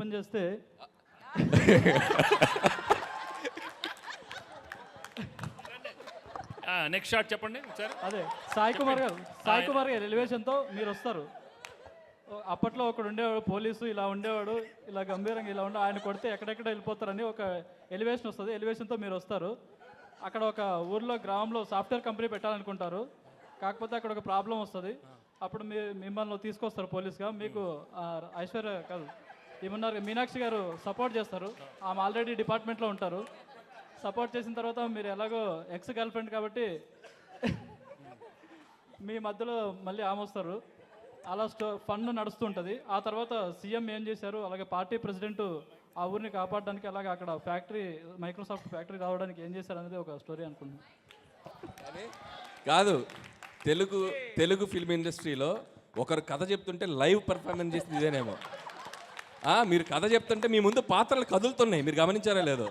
Open చేస్తే next shot చెప్పండి ఒకసారి. అదే సాయి కుమార్ గారు సాయి కుమార్ గారు ఎలివేషన్తో మీరు వస్తారు. అప్పట్లో ఒకడు ఉండేవాడు పోలీసు ఇలా ఉండేవాడు ఇలా గంభీరంగా ఇలా ఉండే ఆయన కొడితే ఎక్కడెక్కడ వెళ్ళిపోతారని ఒక ఎలివేషన్ వస్తుంది. ఎలివేషన్తో మీరు వస్తారు. అక్కడ ఒక ఊర్లో గ్రామంలో సాఫ్ట్వేర్ కంపెనీ పెట్టాలనుకుంటారు. కాకపోతే అక్కడ ఒక ప్రాబ్లం వస్తుంది. అప్పుడు మీ మిమ్మల్ని తీసుకొస్తారు పోలీస్గా. మీకు ఐశ్వర్య కాదు. ఏమన్నారు? మీనాక్షి గారు సపోర్ట్ చేస్తారు. ఆమె ఆల్రెడీ డిపార్ట్మెంట్లో ఉంటారు. సపోర్ట్ చేసిన తర్వాత మీరు ఎలాగో ఎక్స్ గర్ల్ ఫ్రెండ్ కాబట్టి మీ మధ్యలో మళ్ళీ ఆమె వస్తారు. అలా స్టో ఫండ్ నడుస్తుంటుంది ఆ తర్వాత సీఎం ఏం చేశారు? అలాగే పార్టీ ప్రెసిడెంట్ ఆ ఊరిని కాపాడడానికి అలాగే అక్కడ ఫ్యాక్టరీ మైక్రోసాఫ్ట్ ఫ్యాక్టరీ రావడానికి ఏం చేశారు అనేది ఒక స్టోరీ అనుకుంటున్నాను. కాదు తెలుగు తెలుగు ఫిల్మ్ ఇండస్ట్రీలో ఒకరు కథ చెప్తుంటే లైవ్ పర్ఫార్మెన్స్ చేసింది ఇదేనేమో. మీరు కథ చెప్తుంటే మీ ముందు పాత్రలు కదులుతున్నాయి. మీరు గమనించారా లేదో.